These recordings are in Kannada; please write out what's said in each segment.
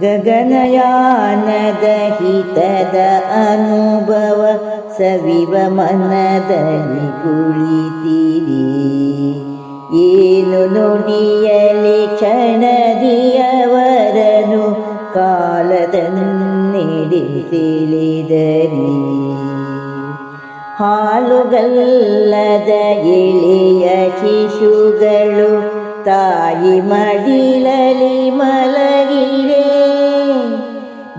ಗಗನಯಾನದ ಹಿತದ ಅನುಭವ ಸವಿವ ಮನದಲ್ಲಿ ಕುಳಿತಿರಿ ಏನು ನುಡಿಯಲಿ ಕ್ಷಣದಿಯವರನು ಕಾಲದನ್ನೆಡೆ ತಿಳಿದರಿ ಹಾಲುಗಲ್ಲದ ಎಳೆಯ ಶಿಶುಗಳು ತಾಯಿ ಮಡಿಲಲಿ ಮಲಗಿರೆ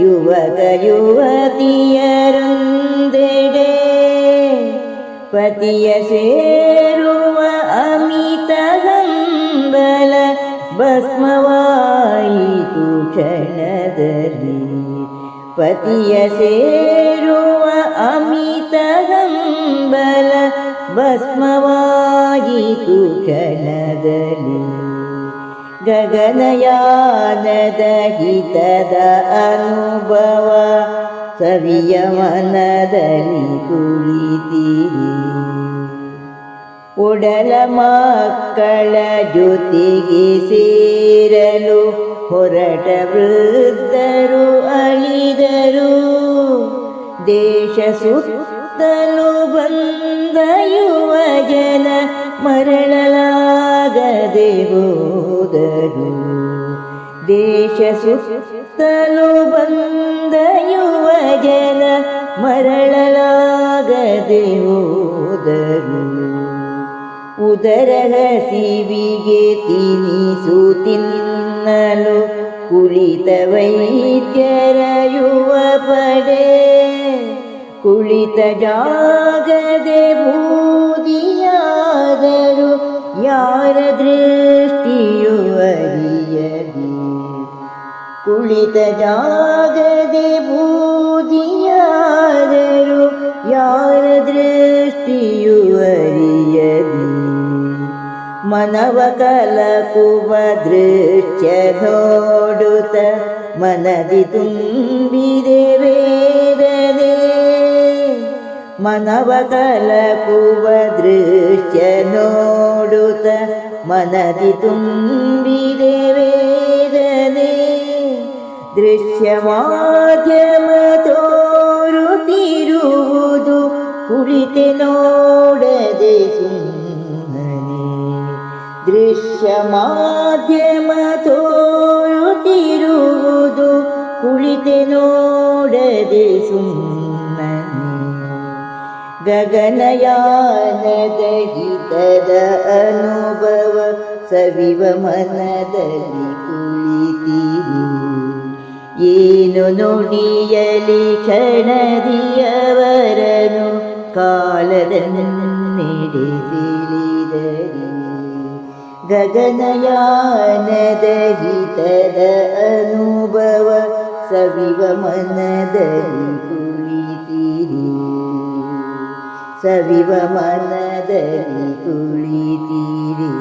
ಯುವಕ ಯುವತಿಯರೊಂದೆಡೆ ಪತಿಯ ಸೇರುವ ಅಮಿತ ಹಂಬಲ ಭಸ್ಮವಾಯಿತು ಕ್ಷಣದಲ್ಲಿ. ಪತಿಯ ಸೇರುವ ಅಮಿತ ಹಂಬಲ ಭಸ್ಮವಾಯಿತು ಕ್ಷಣದಲ್ಲಿ. ಗಗನಯಾನದ ಹಿತದ ಅನುಭವ ಸವಿಯ ಮನದಲ್ಲಿ ಕುಳಿತೀರಿ. ಉಡಲ ಮಕ್ಕಳ ಜೊತೆಗೆ ಸೇರಲು ಹೊರಟ ವೃದ್ಧರು ಅಳಿದರು. ದೇಶ ಸುತ್ತಲು ಬಂದ ಯುವ ಜನ ಮರಳಲಾಗದೆ ಹೋದರು ದೇಶ ಸುತ್ತಲು ಬಂದ ಯುವ ಜನ ಮರಳಲಾಗದೆ ಹೋದರು. ಉದರ ಹಸಿವಿಗೆ ತಿನಿಸು ತಿನ್ನಲು ಕುಳಿತ ವೈದ್ಯರ ಯುವ ಪಡೆ, ಕುಳಿತ ಜಾಗದೆ ಕುಳಿತ ಜಾಗದೆ ಬೂದಿಯಾದರು ಯಾರ ದೃಷ್ಟಿಯು ಅರಿಯದಿ ಮನವ ಕಲಕುವ ದೃಶ್ಯ ನೋಡುತ್ತ ಮನದಿ ತುಂಬಿದೆ ವೇದನೆ ಮನವ ಕಲಕುವ ದೃಶ್ಯ ನೋಡುತ್ತ ಮನದಿ ತುಂಬಿದೆ ವೇದನೆ ದೃಶ್ಯ ಮಾಧ್ಯಮ ತೋರುತ್ತಿರುವುದು ಕುಳಿತೆ ನೋಡದೆ ಸುಮ್ಮನೆ ದೃಶ್ಯ ಮಾಧ್ಯಮ ತೋರುತ್ತಿರುವುದು ಕುಳಿತೆ ನೋಡದೆ ಸುಮ್ಮನೆ ಗಗನಯಾನದ ಹಿತದ ಅನುಭವ ಸವಿವ ಮನದಲ್ಲಿ ಕುಳಿತಿರಿ ಏನು ನುಡಿಯಲಿ ಕ್ಷಣದಿಯವರನು ಕಾಲದನ್ನೆಡೆ ತಿಳಿದರಿ ಗಗನಯಾನದ ಹಿತದ ಅನುಭವ ಸವಿವ ಮನದಲ್ಲಿ ಕುಳಿತಿರಿ ಸವಿವ ಮನದಲ್ಲಿ ಕುಳಿತಿರಿ